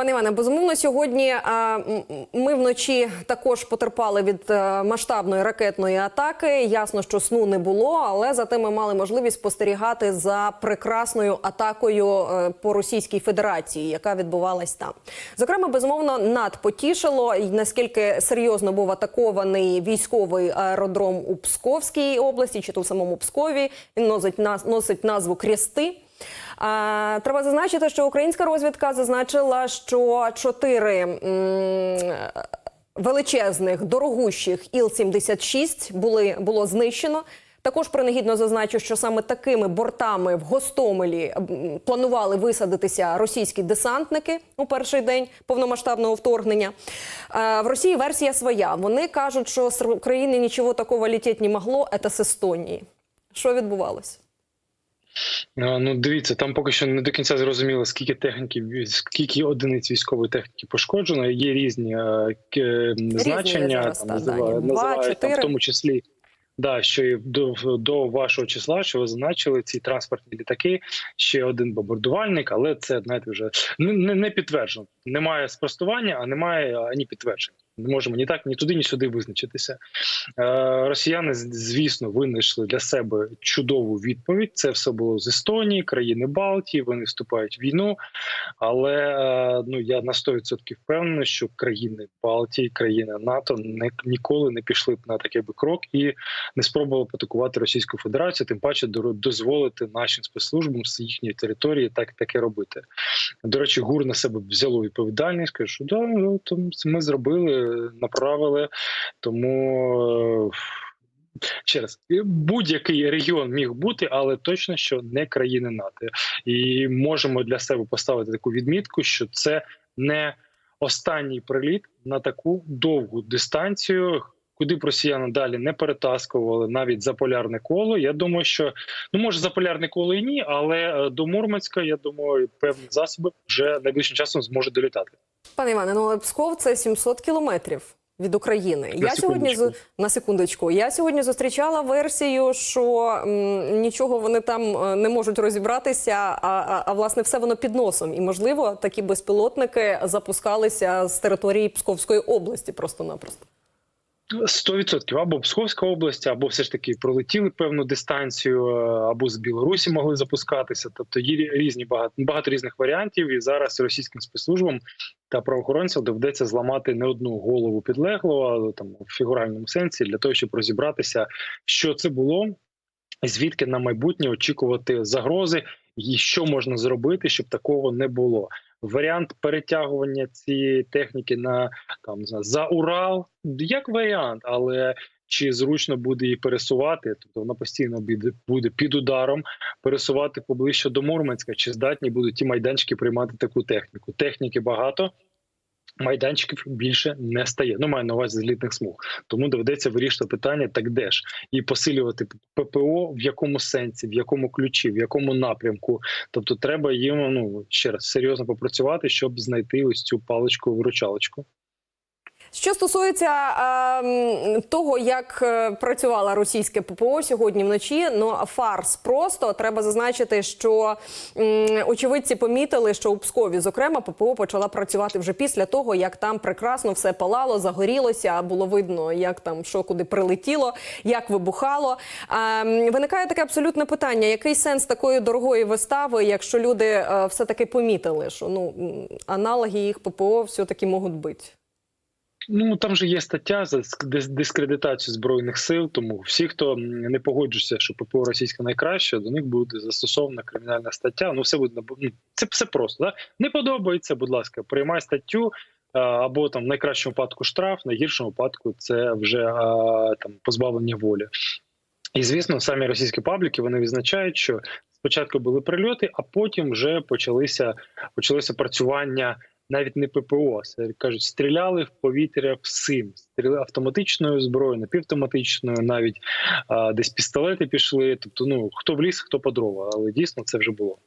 Пане Іване, безумовно, сьогодні а, ми вночі також потерпали від е, масштабної ракетної атаки. Ясно, що сну не було, але зате ми мали можливість спостерігати за прекрасною атакою е, по Російській Федерації, яка відбувалась там. Зокрема, безумовно, надпотішило, наскільки серйозно був атакований військовий аеродром у Псковській області, чи то в самому Пскові. Він носить носить назву Крісти. Треба зазначити, що українська розвідка зазначила, що чотири величезних дорогущих Іл-76 були було знищено. Також принагідно зазначу, що саме такими бортами в Гостомелі планували висадитися російські десантники у перший день повномасштабного вторгнення. В Росії версія своя. Вони кажуть, що з України нічого такого летіти не могло, це з Естонії. Що відбувалося? Ну, дивіться, там поки що не до кінця зрозуміло, скільки техніки, скільки одиниць військової техніки пошкоджено. Є різні е, значення, зараз, там, називають, дані. Два, називають там, в тому числі. Да, що і до, до вашого числа, що ви зазначили ці транспортні літаки, ще один бомбардувальник, але це знаєте вже не, не підтверджено. Немає спростування, а немає ані підтвердження. Не можемо ні так, ні туди, ні сюди визначитися. Е, Росіяни, звісно, винайшли для себе чудову відповідь. Це все було з Естонії, країни Балтії. Вони вступають в війну. Але е, ну я на 100% впевнений, що країни Балтії, країни НАТО не ніколи не пішли б на такий би крок і не спробували атакувати Російську Федерацію, тим паче до- дозволити нашим спецслужбам з їхньої території так таке робити. До речі, ГУР на себе взяло відповідальність, каже, що да, ну, то ми зробили, направили. Тому е, ще раз будь-який регіон міг бути, але точно що не країни НАТО. І можемо для себе поставити таку відмітку, що це не останній приліт на таку довгу дистанцію. Куди б росіяни далі не перетаскували навіть за полярне коло. Я думаю, що ну може за полярне коло і ні, але е, до Мурманська, я думаю, певні засоби вже найближчим часом зможуть долітати. Пане Іване, ну але Псков це 700 кілометрів від України. Я сьогодні на секундочку. Я сьогодні зустрічала версію, що м, нічого вони там е, не можуть розібратися, а, а, а власне все воно під носом. І можливо, такі безпілотники запускалися з території Псковської області просто-напросто. 100% або Псковська область, або все ж таки пролетіли певну дистанцію, е, або з Білорусі могли запускатися. Тобто є різні багато багато різних варіантів. І зараз російським спецслужбам та правоохоронцям доведеться зламати не одну голову підлеглого, там в фігуральному сенсі для того, щоб розібратися, що це було, звідки на майбутнє очікувати загрози, і що можна зробити, щоб такого не було. Варіант перетягування цієї техніки на там за Урал як варіант, але чи зручно буде її пересувати? Тобто вона постійно буде під ударом пересувати поближче до Мурманська, чи здатні будуть ті майданчики приймати таку техніку? Техніки багато. Майданчиків більше не стає. Ну, маю на увазі злітних смуг. Тому доведеться вирішити питання так де ж і посилювати ППО в якому сенсі, в якому ключі, в якому напрямку. Тобто, треба їм ну ще раз серйозно попрацювати, щоб знайти ось цю паличку виручалочку. Що стосується е, того, як е, працювала російське ППО сьогодні вночі, ну фарс просто треба зазначити, що м, очевидці помітили, що у Пскові, зокрема, ППО почала працювати вже після того, як там прекрасно все палало, загорілося, було видно, як там що куди прилетіло, як вибухало. Е, виникає таке абсолютне питання: який сенс такої дорогої вистави, якщо люди е, все таки помітили, що ну аналоги їх ППО все таки можуть бути. Ну там же є стаття за дискредитацію збройних сил. Тому всі, хто не погоджується, що ППО російська найкраще, до них буде застосована кримінальна стаття. Ну все буде ну, це все просто. Да? Не подобається, будь ласка, приймай статтю. Або там в найкращому випадку штраф, найгіршому випадку це вже а, там позбавлення волі. І звісно, самі російські пабліки вони відзначають, що спочатку були прильоти, а потім вже почалися почалося працювання навіть не ППО. Це кажуть, стріляли в повітря всім. Стріляли автоматичною зброєю, напівавтоматичною, навіть а, десь пістолети пішли. Тобто, ну хто в ліс, хто по дрова, але дійсно це вже було.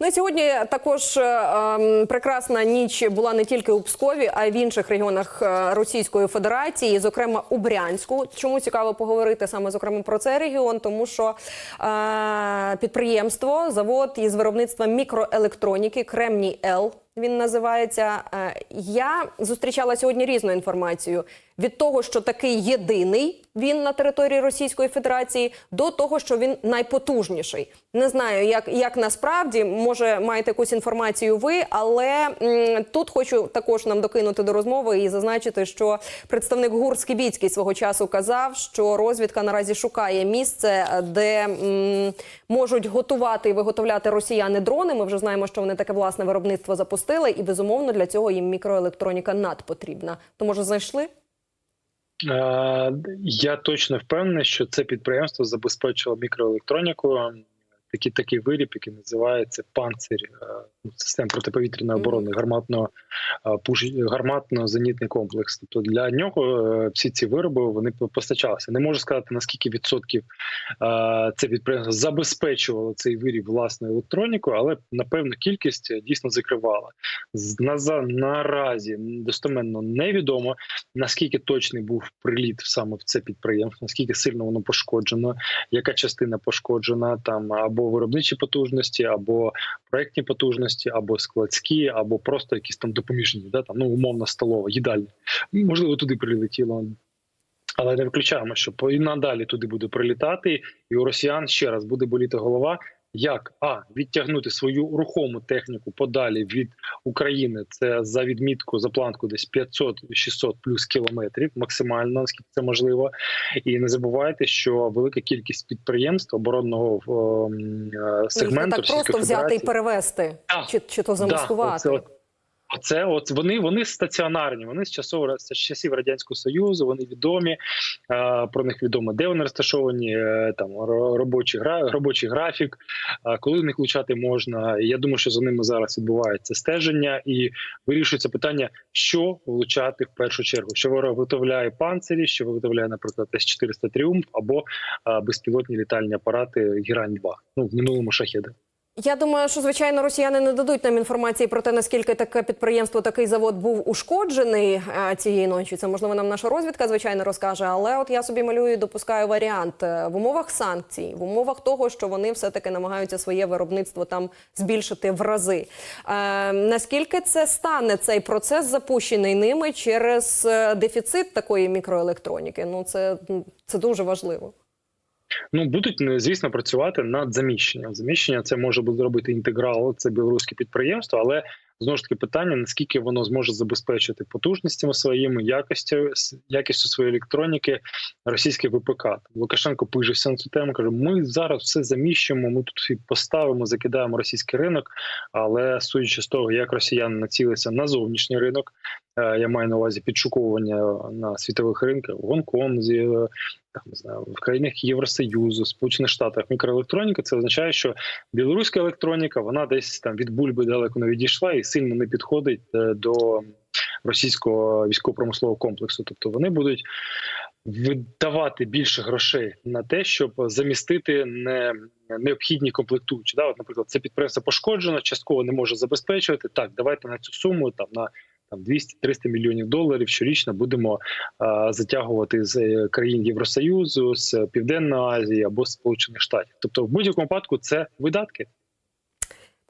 Ну і сьогодні також е, ем, прекрасна ніч була не тільки у Пскові, а й в інших регіонах е, Російської Федерації, зокрема у Брянську. Чому цікаво поговорити саме зокрема про цей регіон? Тому що е, підприємство, завод із виробництва мікроелектроніки Кремній Л Він називається. Е, Я зустрічала сьогодні різну інформацію від того, що такий єдиний він на території Російської Федерації, до того, що він найпотужніший. Не знаю, як, як насправді може маєте якусь інформацію ви, але м, тут хочу також нам докинути до розмови і зазначити, що представник ГУР Скібіцький свого часу казав, що розвідка наразі шукає місце, де м, можуть готувати і виготовляти росіяни дрони. Ми вже знаємо, що вони таке власне виробництво запустили, і безумовно для цього їм мікроелектроніка надпотрібна. То може знайшли? Е, Я точно впевнений, що це підприємство забезпечило мікроелектронікою. Такий такий виріб, який називається панцир е, ну, систем протиповітряної оборони, гарматно пуш гарматно-зенітний комплекс. Тобто для нього е, всі ці вироби вони постачалися. Не можу сказати наскільки відсотків е, це підприємство забезпечувало цей виріб власною електронікою, але напевно кількість дійсно закривала. На за- наразі достеменно невідомо наскільки точний був приліт саме в це підприємство, наскільки сильно воно пошкоджено, яка частина пошкоджена там або виробничі потужності, або проектні потужності, або складські, або просто якісь там допоміжні, да там ну умовно столова, їдальня. Можливо, туди прилетіло. Але не виключаємо, що і надалі туди буде прилітати, і у росіян ще раз буде боліти голова. Як а відтягнути свою рухому техніку подалі від України? Це за відмітку за планку десь 500-600 плюс кілометрів, максимально наскільки це можливо. І не забувайте, що велика кількість підприємств оборонного ем, е, Їх сегменту не так просто взяти і перевести, а, чи, чи то замаскувати. Да, оце, от, вони, вони стаціонарні. Вони з часов з часів радянського союзу. Вони відомі. Про них відомо, де вони розташовані. е, там робочий робочий графік. коли в них влучати можна. Я думаю, що за ними зараз відбувається стеження і вирішується питання, що влучати в першу чергу. Що виготовляє панцирі, що виготовляє, наприклад, С-400 Тріумф або безпілотні літальні апарати Гірань 2 Ну в минулому шахеди. Я думаю, що звичайно росіяни не дадуть нам інформації про те, наскільки таке підприємство, такий завод був ушкоджений е, цієї ночі. Це можливо нам наша розвідка, звичайно, розкаже. Але от я собі малюю, допускаю варіант Е, в умовах санкцій, в умовах того, що вони все таки намагаються своє виробництво там збільшити в рази. Е, наскільки це стане цей процес, запущений ними через дефіцит такої мікроелектроніки? Ну це, це дуже важливо. Ну будуть ну, звісно працювати над заміщенням. Заміщення це може бути зробити інтеграл, це білоруське підприємство, але знову ж таки питання: наскільки воно зможе забезпечити потужностями своїми якістю якістю своєї електроніки російське ВПК. Лукашенко пижився на цю тему. каже: ми зараз все заміщуємо. Ми тут всі поставимо, закидаємо російський ринок. Але судячи з того, як росіяни націлися на зовнішній ринок, е, я маю на увазі підшуковування на світових ринках в Гонконзі. е, там, не знаю, в країнах Євросоюзу, Сполучених Штатах мікроелектроніка, це означає, що білоруська електроніка вона десь там від бульби далеко не відійшла і сильно не підходить е, до російського військово-промислового комплексу. Тобто вони будуть видавати більше грошей на те, щоб замістити не необхідні комплектуючі. Да, от, наприклад, це підприємство пошкоджено, частково не може забезпечувати. Так, давайте на цю суму там на там 200-300 мільйонів доларів щорічно будемо а, затягувати з е, країн Євросоюзу, з Південної Азії або з Сполучених Штатів. Тобто, в будь-якому випадку це видатки.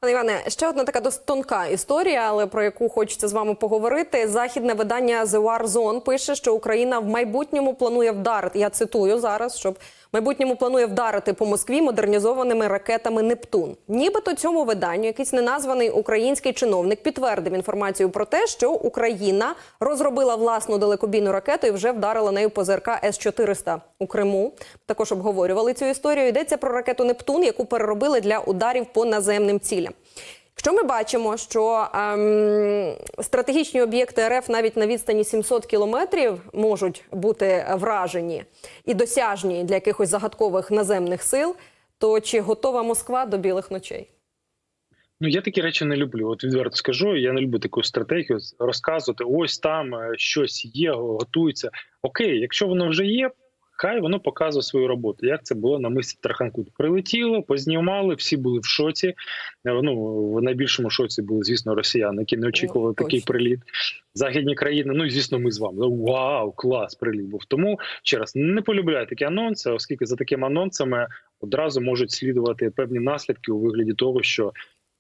Пане Іване, ще одна така досить тонка історія, але про яку хочеться з вами поговорити. Західне видання The War Zone пише, що Україна в майбутньому планує вдарити. Я цитую зараз, щоб майбутньому планує вдарити по Москві модернізованими ракетами Нептун. Нібито цьому виданню якийсь неназваний український чиновник підтвердив інформацію про те, що Україна розробила власну далекобійну ракету і вже вдарила нею по ЗРК С-400 у Криму. Також обговорювали цю історію. Йдеться про ракету Нептун, яку переробили для ударів по наземним цілям. Якщо ми бачимо, що ем, стратегічні об'єкти РФ навіть на відстані 700 кілометрів можуть бути вражені і досяжні для якихось загадкових наземних сил, то чи готова Москва до білих ночей? Ну я такі речі не люблю. От відверто скажу. Я не люблю таку стратегію розказувати. Ось там е, щось є, готується. Окей, якщо воно вже є. Хай воно показує свою роботу. Як це було на мисі Траханку? Прилетіло, познімали, всі були в шоці. Е, Ну в найбільшому шоці були, звісно, росіяни, які не очікували О, такий приліт. Західні країни. Ну і звісно, ми з вами. Ну, Вау, клас! Приліт був. Тому ще раз не полюбляю такі анонси, оскільки за такими анонсами одразу можуть слідувати певні наслідки у вигляді того, що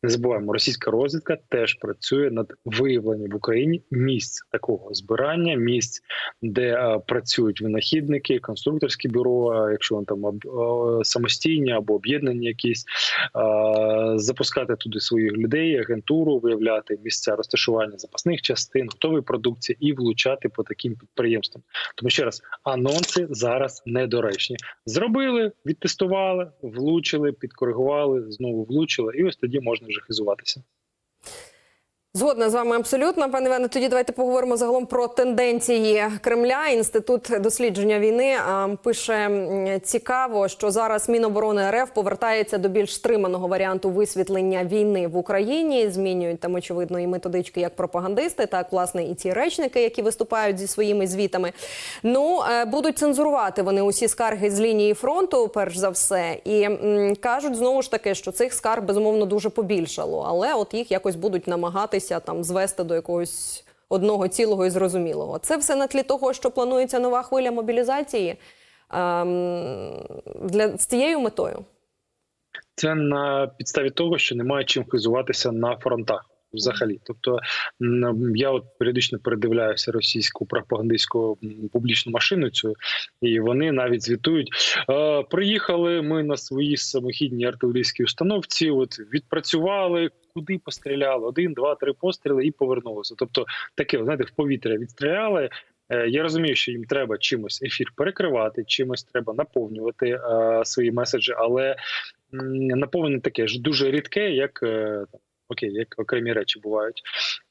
Не забуваємо, російська розвідка теж працює над виявленням в Україні місць такого збирання, місць, де е, працюють винахідники, конструкторські бюро, е, якщо вони там самостійні або об'єднані якісь, е, запускати туди своїх людей, агентуру, виявляти місця розташування запасних частин, готової продукції і влучати по таким підприємствам. Тому ще раз анонси зараз недоречні. Зробили, відтестували, влучили, підкоригували, знову влучили, і ось тоді можна вже хизуватися. Згодна з вами абсолютно, пане Іване. Тоді давайте поговоримо загалом про тенденції Кремля. Інститут дослідження війни пише цікаво, що зараз Міноборони РФ повертається до більш стриманого варіанту висвітлення війни в Україні. Змінюють там очевидно і методички як пропагандисти, так власне і ці речники, які виступають зі своїми звітами. Ну е, будуть цензурувати вони усі скарги з лінії фронту, перш за все, і м, кажуть знову ж таки, що цих скарг безумовно дуже побільшало, але от їх якось будуть намагатися там звести до якогось одного цілого і зрозумілого. Це все на тлі того, що планується нова хвиля мобілізації ем, для з цією метою. Це на підставі того, що немає чим хизуватися на фронтах. Взагалі, тобто я от періодично передивляюся російську пропагандистську публічну машину цю, і вони навіть звітують. Приїхали ми на своїй самохідній артилерійській установці. От відпрацювали, куди постріляли, один, два, три постріли і повернулися. Тобто, таке, знаєте, в повітря відстріляли. Е, Я розумію, що їм треба чимось ефір перекривати, чимось треба наповнювати е, свої меседжі, але наповнення таке ж дуже рідке, як е, окей, як окремі речі бувають.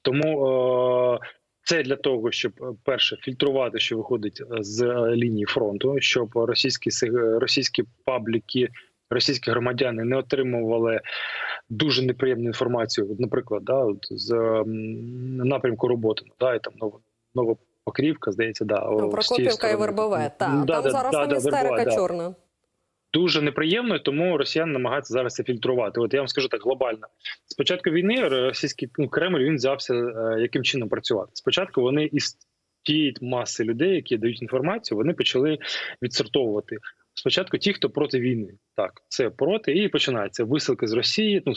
Тому е, це для того, щоб е, перше фільтрувати, що виходить е, з е, лінії фронту, щоб російські російські пабліки, російські громадяни не отримували дуже неприємну інформацію. Наприклад, да, от з напрямку роботи, да, і там нова нова. Покрівка, здається, да Ну, Прокопівка і. Вербове. Та Да, там да, зараз да, там істерика да чорна. Дуже неприємно, тому росіяни намагаються зараз це фільтрувати. От я вам скажу так глобально. Спочатку війни російський ну, Кремль він взявся е, яким чином працювати. Спочатку вони із тієї маси людей, які дають інформацію, вони почали відсортовувати. Спочатку ті, хто проти війни, так це проти, і починається висилки з Росії, ну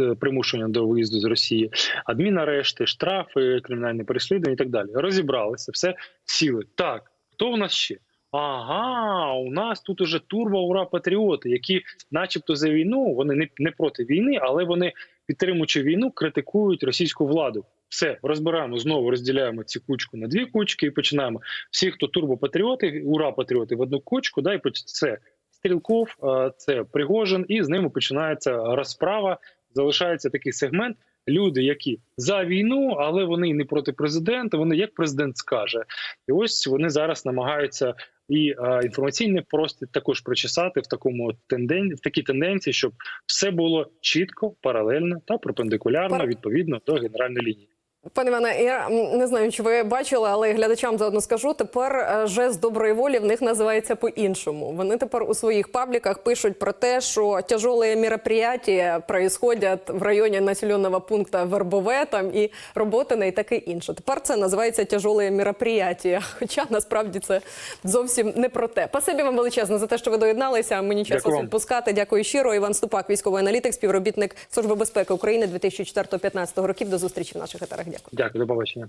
е, примушення до виїзду з Росії, адмінарешти, штрафи, кримінальне переслідування і так далі. Розібралися, все сіли. Так, хто в нас ще? Ага, у нас тут уже турбо ура патріоти, які, начебто, за війну, вони не, не проти війни, але вони, підтримуючи війну, критикують російську владу. Все розбираємо знову, розділяємо ці кучку на дві кучки і починаємо. Всі, хто турбопатріоти, ура патріоти в одну кучку, да, і це Стрілков, це Пригожин, і з ними починається розправа. Залишається такий сегмент. Люди, які за війну, але вони не проти президента. Вони як президент скаже, і ось вони зараз намагаються і е, інформаційний простір також прочесати в такому тенден... в такій тенденції, щоб все було чітко, паралельно та перпендикулярно відповідно до генеральної лінії. Пане Іване, я не знаю, чи ви бачили, але глядачам заодно скажу. Тепер е, жест доброї волі в них називається по-іншому. Вони тепер у своїх пабліках пишуть про те, що тяжелые мероприятия происходят в районі населеного пункту Вербове там і Роботине, і таке інше. Тепер це називається тяжелые мероприятия. Хоча насправді це зовсім не про те. Пасибі вам величезно за те, що ви доєдналися. Мені час вас відпускати. Дякую щиро. Іван Ступак, військовий аналітик, співробітник Служби безпеки України 2004-2015 років. До зустрічі в наших етерах. Дякую. Дякую, до побачення.